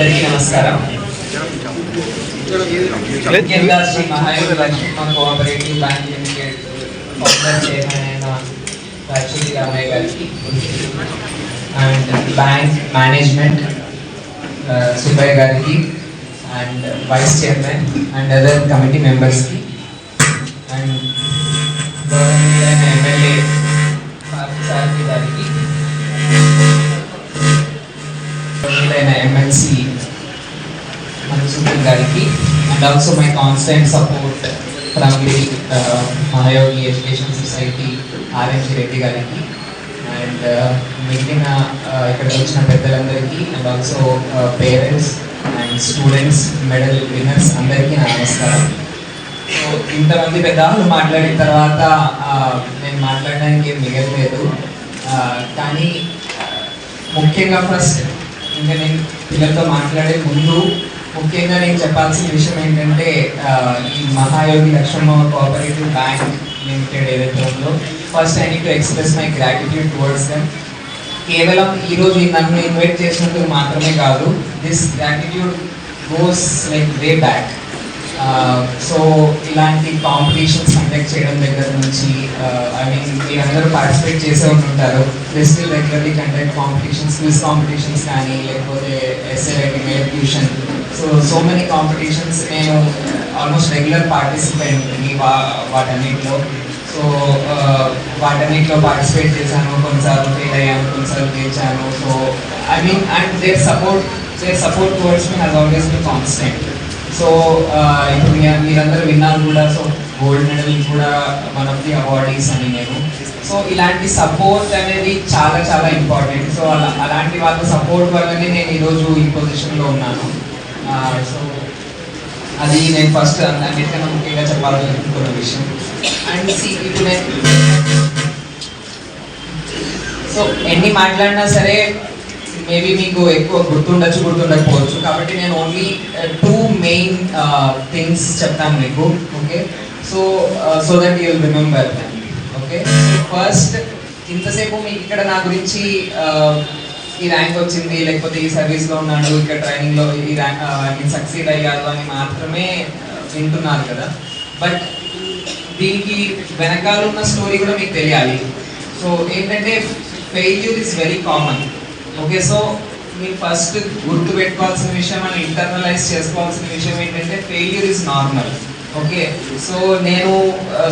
అందరికీ నమస్కారం. ముఖ్యంగా Shri Mahayogi Lakshmana cooperative bank limited founder chairman అయిన రాజశేఖరి రామయ్య గారికి అండ్ బ్యాంక్ మేనేజ్మెంట్ సుబ్బయ్య గారికి and vice chairman and other committee మెంబర్స్కి అండ్ గౌరవనీయులైన ఎమ్మెల్యే గౌరవనీయులైన ఎమ్మెల్సీ మధుసూదన్ గారికి and also my constant support from the Mahayogi education society RMG Reddy గారికి and uh, మిగిలిన uh, ఇక్కడ వచ్చిన పెద్దలందరికీ and also parents and students medal winners అందరికీ నా నమస్కారం. సో ఇంతమంది పెద్దవాళ్ళు మాట్లాడిన తర్వాత uh, నేను మాట్లాడడానికి ఏం మిగలలేదు. Uh, కానీ ముఖ్యంగా ఫస్ట్ ఇంకా నేను పిల్లలతో మాట్లాడే ముందు ముఖ్యంగా నేను చెప్పాల్సిన విషయం ఏంటంటే ఈ మహాయోగి లక్ష్మణ కోఆపరేటివ్ బ్యాంక్ లిమిటెడ్ ఏదైతే ఉందో first I need to express my gratitude towards them కేవలం ఈరోజు నన్ను ఇన్వైట్ చేసినందుకు మాత్రమే కాదు this gratitude goes like way back so ఇలాంటి కాంపిటీషన్స్ కండక్ట్ చేయడం దగ్గర నుంచి uh, ఐ మీన్ మీరందరూ పార్టిసిపేట్ చేసే ఉంటుంటారు. This will regularly conduct competitions quiz competitions కానీ లేకపోతే essay writing elocution so so many competitions నేను ఆల్మోస్ట్ రెగ్యులర్ పార్టిసిపెంట్ వా వాటన్నిటిలో. సో uh, వాటన్నిటిలో పార్టిసిపేట్ చేశాను కొన్నిసార్లు ఫెయిల్ అయ్యాను కొన్నిసార్లు గెలిచాను. So I mean and their support their support towards me has always be constant so uh, ఇప్పుడు మీరందరూ విన్నారు కూడా సో గోల్డ్ మెడల్ కూడా వన్ ఆఫ్ ది అవార్డీస్ అని నేను. సో ఇలాంటి సపోర్ట్ అనేది చాలా చాలా ఇంపార్టెంట్ సో అలా అలాంటి వాళ్ళ సపోర్ట్ వల్లనే నేను ఈరోజు ఈ పొజిషన్లో ఉన్నాను. సో అది నేను ఫస్ట్ అన్నిటికన్నా ముఖ్యంగా చెప్పాలనుకున్న విషయం. అండ్ ఇప్పుడు నేను సో ఎన్ని మాట్లాడినా సరే మేబీ మీకు ఎక్కువ గుర్తుండొచ్చు గుర్తుండకపోవచ్చు. కాబట్టి నేను ఓన్లీ టూ మెయిన్ థింగ్స్ చెప్తాను మీకు okay so so that you remember okay first ఇంతసేపు మీకు ఇక్కడ నా గురించి uh, ఈ ర్యాంక్ వచ్చింది లేకపోతే ఈ సర్వీస్లో ఉన్నాడు ఇక్కడ ట్రైనింగ్లో ఈ ర్యాంక్ నేను సక్సీడ్ అయ్యాడు అని మాత్రమే uh, వింటున్నారు కదా. బట్ దీనికి వెనకాల ఉన్న స్టోరీ కూడా మీకు తెలియాలి. సో ఏంటంటే failure is very common okay so మీరు ఫస్ట్ గుర్తు పెట్టుకోవాల్సిన విషయం అని ఇంటర్నలైజ్ చేసుకోవాల్సిన విషయం ఏంటంటే failure is normal okay so నేను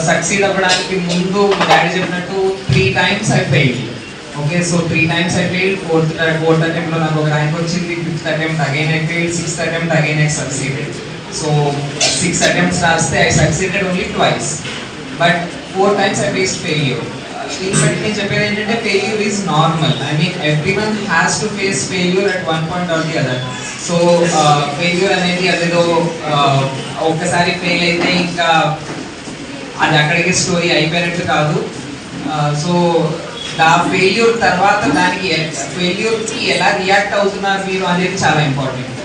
సక్సీడ్ అవ్వడానికి ముందు డాడీ చెప్పినట్టు three times I fail okay so three times I fail fourth fourth అటెంప్ట్లో నాకు ఒక ర్యాంక్ వచ్చింది. Fifth attempt again I fail sixth attempt again I succeeded so six attempts రాస్తే I succeeded only twice but four times I face failure దీన్ని బట్టి నేను చెప్పేది ఏంటంటే failure is normal I mean everyone has to face failure at one point or the other so failure అనేది అదేదో uh, ఒక్కసారి fail అయితే ఇంకా అది అక్కడికి స్టోరీ అయిపోయినట్టు కాదు. సో ఆ ఫెయిల్యూర్ తర్వాత దానికి ఫెయిల్యూర్కి ఎలా రియాక్ట్ అవుతున్నారు మీరు అనేది చాలా ఇంపార్టెంట్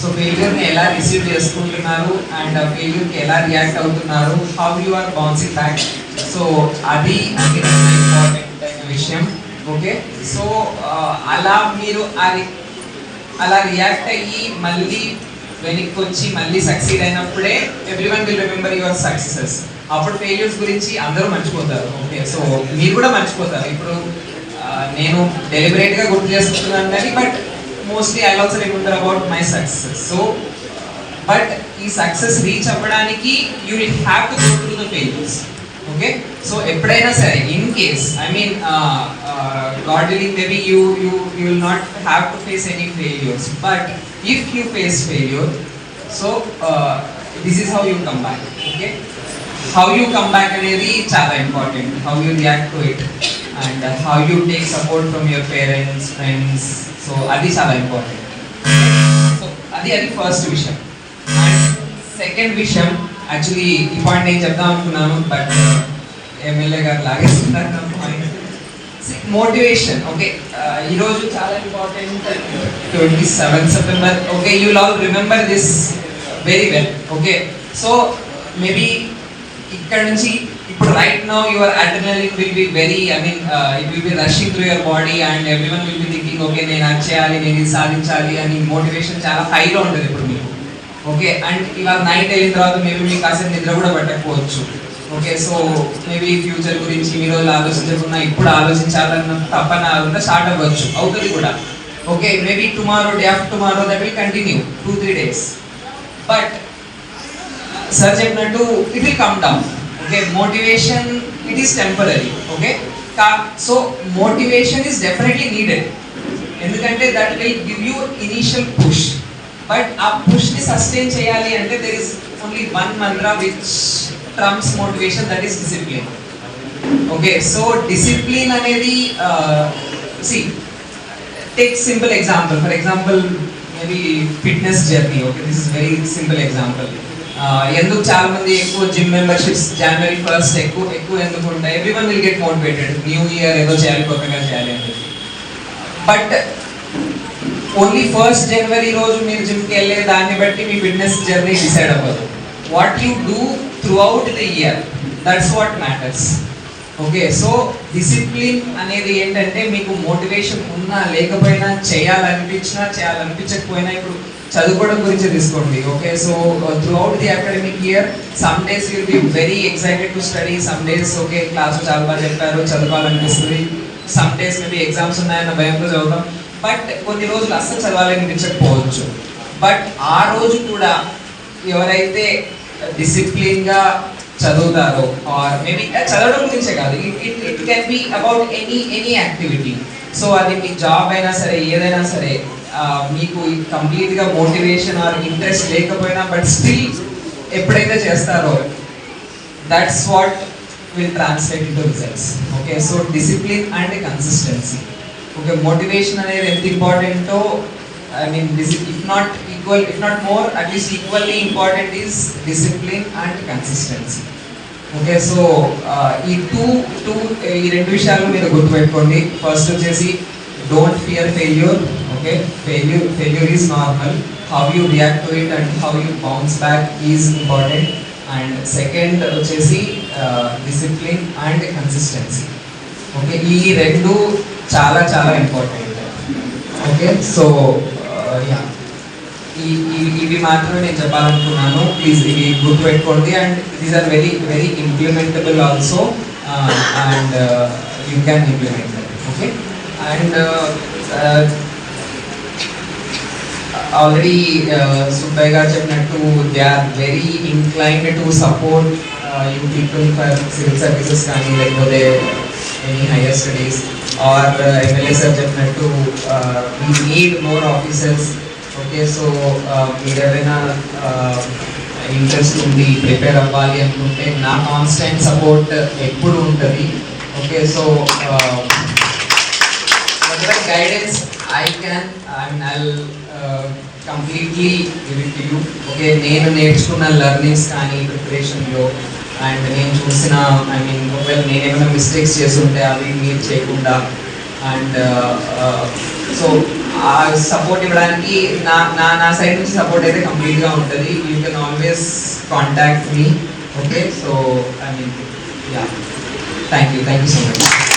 సో ఫెయిల్యూర్ని ఎలా రిసీవ్ చేసుకుంటున్నారు? అండ్ ఫెయిల్యూర్కి uh, ఎలా రియాక్ట్ అవుతున్నారు? How you are bouncing back so అది ఇంపార్టెంట్ అయిన విషయం. ఓకే సో uh, అలా మీరు అది అలా రియాక్ట్ అయ్యి మళ్ళీ వెనక్కి వచ్చి మళ్ళీ సక్సీడ్ అయినప్పుడే everyone will remember your successes అప్పుడు ఫెయిల్యూర్స్ గురించి అందరూ మర్చిపోతారు. ఓకే సో మీరు కూడా మర్చిపోతారు. ఇప్పుడు uh, నేను డెలిబరేట్గా గుర్తు చేసుకుంటున్నాను కానీ but mostly I also remember about my success so but ఈ సక్సెస్ రీచ్ అవ్వడానికి you will have to go through the failures okay so ఎప్పుడైనా సరే in case I mean God willing maybe you you you will not have to face any failures but if you face failure so this is how you come back okay how you come back అనేది చాలా important how you react to it and how you take support from your parents friends so అది చాలా important so అది అది first విషయం. And second విషయం actually ఈ point నేను చెప్దాం అనుకున్నాను బట్ ఎమ్మెల్యే uh, గారు లాగేస్తున్నారు నా పాయింట్ మోటివేషన్ ఓకే ఈరోజు చాలా important twenty seven September okay you all remember this very well okay so maybe ఇక్కడ నుంచి ఇప్పుడు right now your adrenaline will be very I mean it will be rushing through your body and everyone will be thinking okay నేను అది చేయాలి నేను ఇది సాధించాలి అని మోటివేషన్ చాలా హైలో ఉంటుంది ఇప్పుడు మీకు. ఓకే అండ్ ఇవాళ నైట్ అయిన తర్వాత మేబీ మీకు కాసేపు నిద్ర కూడా పట్టకపోవచ్చు. ఓకే సో మేబీ ఫ్యూచర్ గురించి మీరు రోజులు ఆలోచించకుండా ఇప్పుడు ఆలోచించాలన్న తప్పన ఉన్న స్టార్ట్ అవ్వచ్చు. అవుతుంది కూడా. Okay maybe tomorrow day of tomorrow that will continue two three days but sir చెప్పినట్టు it will come down okay motivation it is temporary okay so motivation is definitely needed ఎందుకంటే that will give you initial push but ఆ పుష్ని sustain చేయాలి అంటే there is only one mantra which trumps motivation that is discipline okay so discipline అనేది see take simple example for example maybe fitness journey okay this is very simple example ఎందుకు చాలా మంది ఎక్కువ gym memberships జనవరి first ఎక్కువ ఎక్కువ ఎందుకు ఉంటాయి? Everyone will get motivated new year ఏదో చేయాలి కొత్తగా చేయాలి అని బట్ ఓన్లీ ఫస్ట్ జనవరి రోజు మీరు జిమ్కి వెళ్ళే దాన్ని బట్టి మీ ఫిట్నెస్ జర్నీ డిసైడ్ అవ్వదు. What you do throughout the year that's what matters okay so discipline అనేది ఏంటంటే మీకు మోటివేషన్ ఉన్నా లేకపోయినా చేయాలనిపించినా చేయాలనిపించకపోయినా ఇప్పుడు చదువుకోవడం గురించి తీసుకోండి. Okay so throughout the academic year some days will be very excited to study some days okay class చాలా బాగా చెప్పారు చదవాలనిపిస్తుంది. సమ్ డేస్ మేబీ ఎగ్జామ్స్ ఉన్నాయన్న భయంతో చదువుతాం. బట్ కొన్ని రోజులు అస్సలు చదవాలనిపించకపోవచ్చు. బట్ ఆ రోజు కూడా ఎవరైతే డిసిప్లిన్గా చదువుతారో ఆర్ మేబీ eh, చదవడం గురించే కాదు. It it can be about any any activity so అది మీ జాబ్ అయినా సరే ఏదైనా సరే మీకు కంప్లీట్గా మోటివేషన్ ఆర్ ఇంట్రెస్ట్ లేకపోయినా బట్ స్టిల్ ఎప్పుడైతే చేస్తారో that's what will translate into results okay so discipline and consistency okay motivation అనేది ఎంత ఇంపార్టెంటో I mean if not equal, if not more, more least equally important is discipline and consistency okay so ఈ two two ఈ రెండు విషయాలు మీరు గుర్తుపెట్టుకోండి. First వచ్చేసి don't fear failure okay failure failure is normal how you react to it and how you bounce back is important and second వచ్చేసి discipline and consistency okay ఈ రెండు చాలా చాలా ఇంపార్టెంట్ ఓకే సో యా ఈ ఇవి ఇవి మాత్రమే నేను చెప్పాలనుకున్నాను ప్లీజ్ ఇవి గుర్తుపెట్టుకోండి and these are very very implementable also and you can implement okay and already Subbaiah గారు చెప్పినట్టు they are very inclined to support you people for civil services కానీ లేకపోతే any higher studies or MLA sir చెప్పినట్టు we need more officers okay so మీరు ఏదైనా interest ఉంది prepare అవ్వాలి అనుకుంటే నా కాన్స్టెంట్ సపోర్ట్ ఎప్పుడు ఉంటుంది. Okay so guidance I can I I I completely uh, okay నేను నేర్చుకున్న లెర్నింగ్స్ కానీ ప్రిపరేషన్లో అండ్ నేను చూసిన ఐ మీన్ ఒకవేళ నేనేమైనా మిస్టేక్స్ చేస్తుంటే అవి మీరు చేయకుండా అండ్ సో uh, uh, ఆ సపోర్ట్ ఇవ్వడానికి నా నా నా సైడ్ నుంచి సపోర్ట్ అయితే కంప్లీట్గా ఉంటుంది. You can always contact me okay so I mean yeah thank you thank you so much